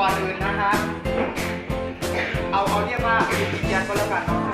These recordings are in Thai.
ก่อนอื่นนะครับเอาเอาเรียกว่ายืนยันก็แล้วกันเนาะ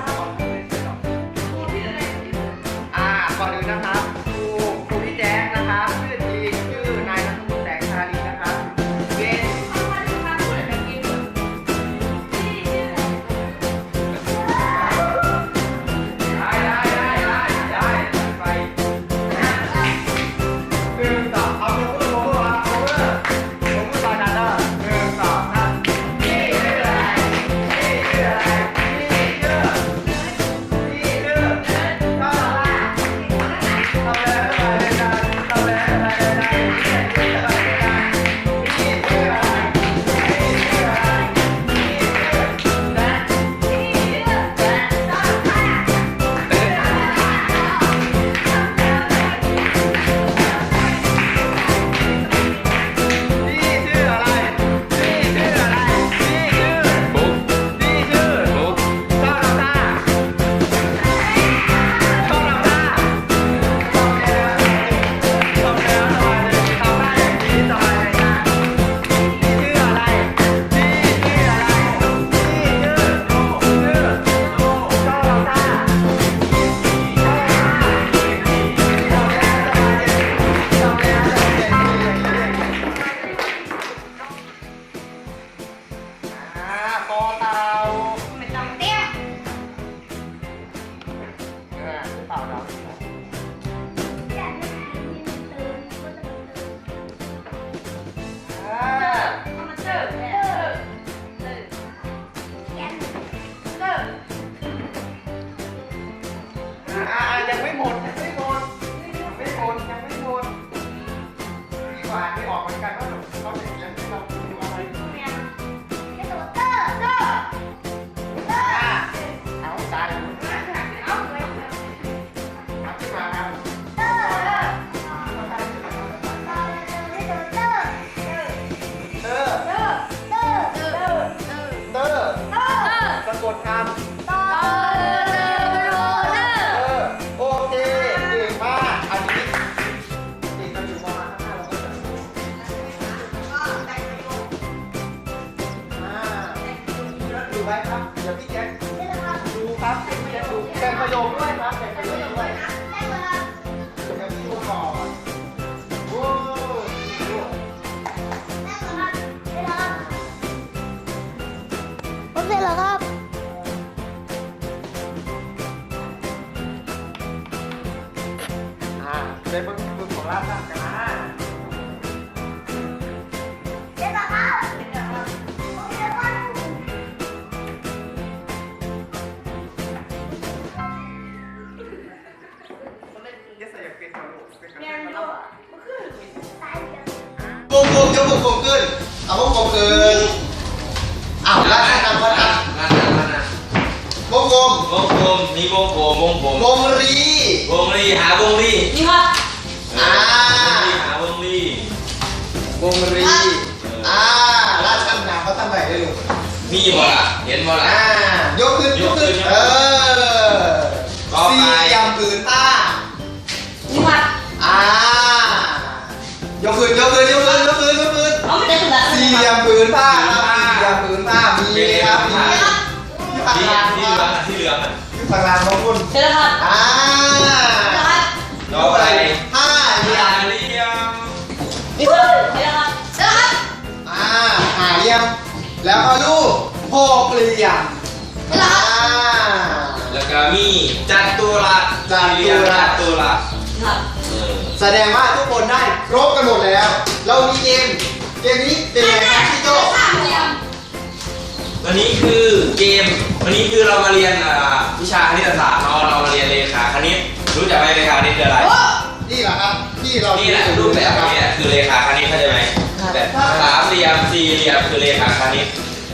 ดี๋ยวพี่แจ๊คดูครับพี่แจ๊คดูแบ่งประโยคด้วยครับแบ่งประโยคด้วยเดี๋ยวพี่ดูก่อนโอ้ดูผมเสร็จแล้วครับอ่าเป็นมึงมึงของร้านนั่งกันนะ อาวงกลมขึ้นอ้าวแล้วทำว่าทนั่นนะนั่นนะำวงกลมวงกลมมีวงกลมวงกลมวงรีวงรีหาวงรีนี่ครับอ่าหาวงรีวงรีอ่าราชนามเขาทำอะไรได้ลูกมีบ่ล่ะเห็นบ่ล่ะอ่ายกขึ้นยกขึ้นยกขึ้นเออ เหลี่ยมผืนผ้าครับสี่เหลี่ยมผืนผ้ามีครับมีที่ฝั่งที่ลางที่เหลืองอะที่เหลืองอะที่ฝังลางของคุณเสร็จแล้วครับอ่าต่อไปห้าเหลี่ยหามเหลี่ยมนี่ครับเสร็จแล้วครับเสร็จแล้วครับอ่าหาเหลี่ยมแล้วก็ลูกหกเหลี่ยมอ่าแล้วก็มีจัตุรัสจัตุรัสจัตุรัสครับแสดงว่าทุกคนได้ครบกันหมดแล้ว เรามีเกม เกมนี้เป็นไงครับพี่โจสามเหลี่ยมวันนี้คือเกม วันนี้คือเรามาเรียนอ่าวิชาคณิตศาสตร์เราเรามาเรียนเลขาคณิต รู้จักไหมเลขาคณิตคืออะไร นี่แหละครับที่เรานี่แหละรูปแบบแบบนี้แหละคือเลขาคณิตเข้าใจไหมแบบสามเหลี่ยมสี่เหลี่ยมคือเลขาคณิต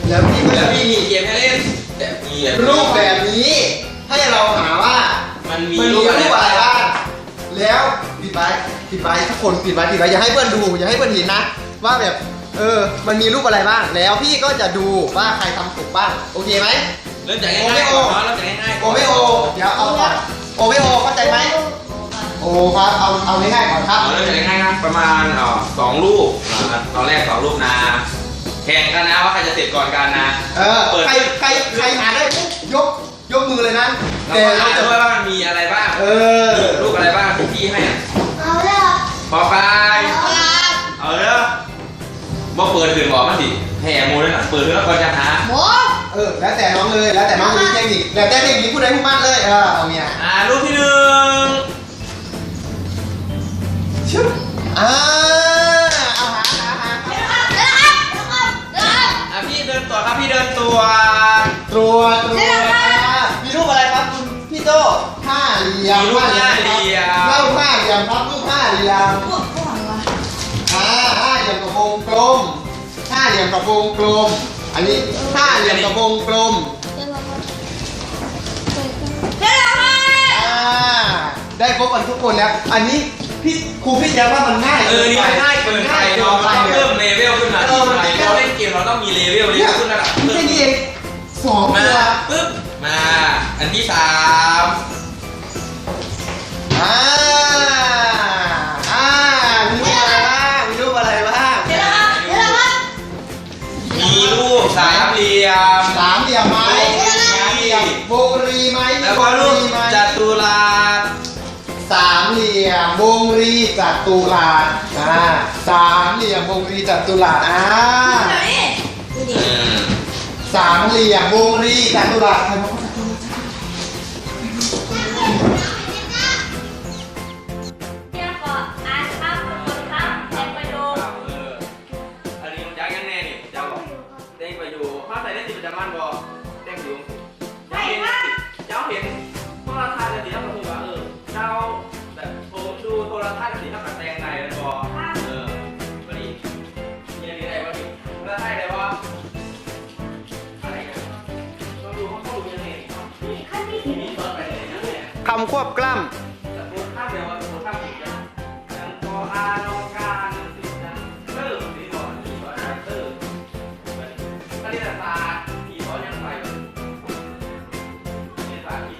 แล้วพี่ก็แล้วจะมีมีเกมให้เล่นแต่มีแบบรูปแบบนี้ให้เราหาว่ามันมีมันรูมีปอะไรรูปอะไรบ้างบ้างแล้วปิดไว้ปิดไว้ทุกคนปิดไว้ปิดไว้อย่าให้เพื่อนดูอย่าให้เพื่อนเห็นนะ ว่าแบบเออ มันมีรูปอะไรบ้าง แล้วพี่ก็จะดูว่าใครทำถูกบ้าง โอเคไหม เริ่มจากง่ายๆก่อนเนาะเริ่มจากง่ายๆโอก่อนไม่โอ เดี๋ยวเอาก่อนโอไม่โอเข้าใจไหม โอครับ เอา เอาง่ายๆก่อนครับ เอาเริ่มจากง่ายๆนะประมาณอ๋อสองรูปอ่าตอนแรกสองรูปนะแข่งกันนะว่าใครจะเสร็จก่อนกันนะ เออ เปิด ใคร ใคร ใครหาได้ปุ๊บยก ยกมือเลยนะเราแต่ก็เราอ่านจะ ด้วยว่ามันมีอะไรบ้างเออ รูปอะไรบ้างที่พี่ให้อะเอาเลยพอไปเอาเด้อ บ่เปิดถึงบอกมันสิแห่โมด้วยนะเปิดแล้วก็จะหาหมูเออ แล้วแต่น้องเลย แล้วแต่น้องมีเทคนิคแล้วแต่เทคนิคผู้ใดผู้มั่นเลย เออเอาเมียอ่ารูปที่หนึ่งชึบอ่าเอาหาหาหาเดี๋ยวครับเดี๋ยวครับเดี๋ยวครับเดี๋ยวครับอะพี่เดินตัวครับพี่เดินตัวตรวจตรวจอ่ามีรูปอะไรครับคุณพี่โตห้าเหลี่ยมมีรูปห้าเหลี่ยมเล่าห้าเหลี่ยมครับรูปห้าเหลี่ยม มห้าเหลี่ยมกับวงกลม อันนี้ห้าเหลี่ยมกับวงกลมเดี๋ยวครับเดี๋ยวครับอ่าได้ครบกันทุกคนแล้ว อันนี้พี่ครูพี่แจ๊คว่ามันง่ายเออนี่มันง่ายเกินไปเนาะเราต้องเพิ่มเลเวลขึ้นมาที่ไปเราเล่นเกมเราต้องมีเลเวลเลเวลขึ้นระดับแค่นี้เองสองมาตัวปึ๊บมา อันที่สามอ่า เหลี่ยมไหมสามเหลี่ยมวงรีไหมแล้วก็รูปไหมจัตุรัสสามเหลี่ยมวงรีจัตุรัสอ่าสามเหลี่ยมวงรีจัตุรัสอ่าไหนดูดิอืมสามเหลี่ยมวงรีจัตุรัส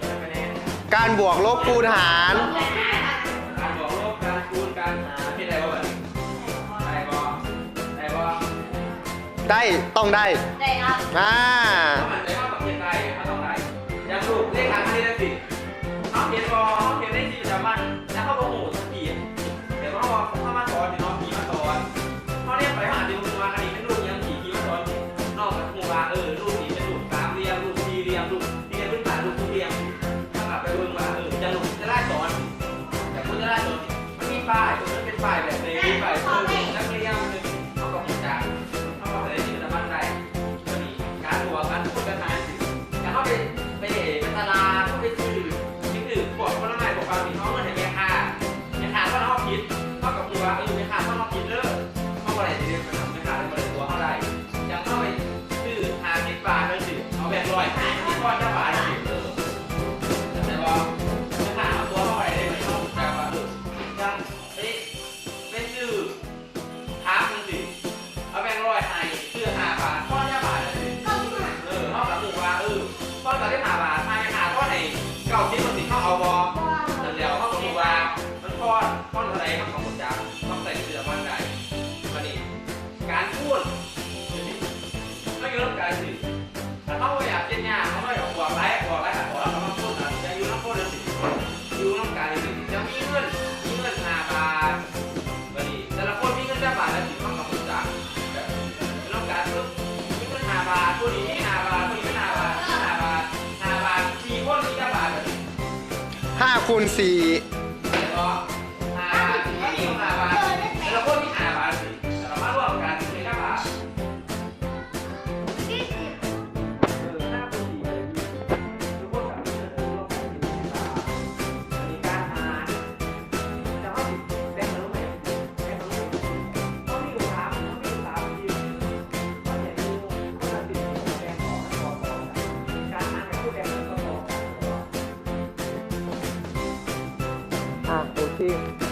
จะไปแน่ำการบวกลบคูณหารการบอกโลกการคูณการหาที่ไหนวะแบบได้บ่ได้บ่ได้ต้องได้ ได้ครับอ่า บาทตัวนี้ไม่5บาทตัวนี้ไม่5บาท5บาทาบาท4คนนี้5บาทาคูณสี่ ที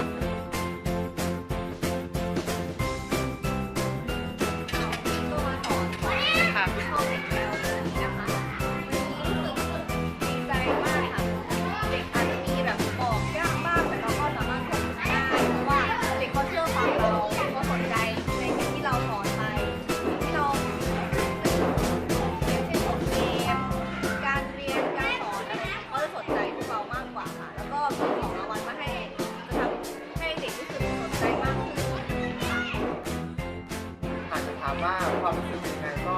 ามว่าความรู้สึกเป็นยังไงก็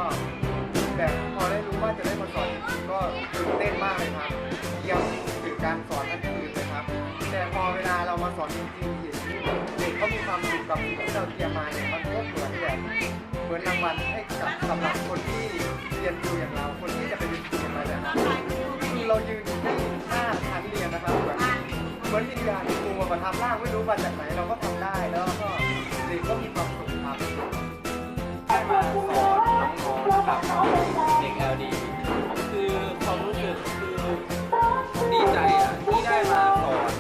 แบบพอได้รู้ว่าจะได้มาสอนจริงๆก็ตื่นเต้นมากเลยครับเยี่ยมถึงการสอนนั่นอื่นเลยครับ แต่พอเวลาเรามาสอนจริงๆเห็นเด็กเขามีความสุขกับสิ่งที่เราเตรียมมาเนี่ยมันก็เหมือนแบบเหมือนรางวัลให้กับสำหรับคนที่เรียนครูอย่างเราคนที่จะไปเป็นครูอย่างเราเนี่ยคือเรายืนอยู่ที่หน้าชั้นเรียนนะครับแบบเหมือนวิญญาณครูมาประทับร่างไม่รู้มาจากไหนเราก็ทำได้แล้วก็เด็กก็มีความสุข มาสอนน้องๆนะครับเด็ก LD คือความรู้สึกคือดีใจอะที่ได้มาสอน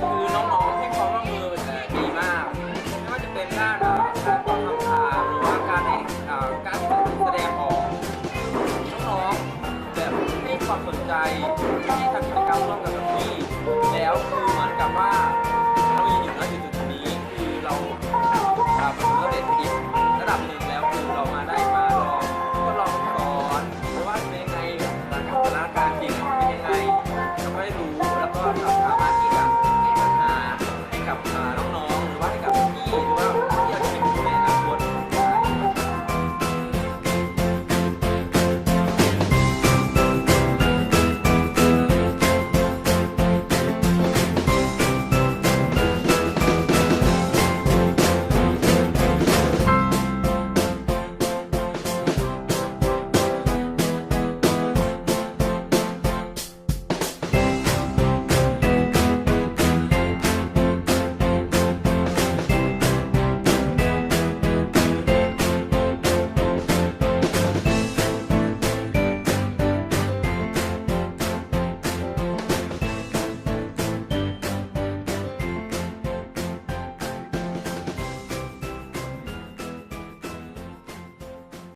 คือน้องๆให้ความร่วมมือเอ่อดีมากไม่ว่าจะเป็นด้านอ่อการตอบคำถามหรือว่าการให้อ่อการแสดงออกน้องๆแบบให้ความสนใจที่ทำกิจกรรมร่วมกับพี่แล้วคือเหมือนกับว่า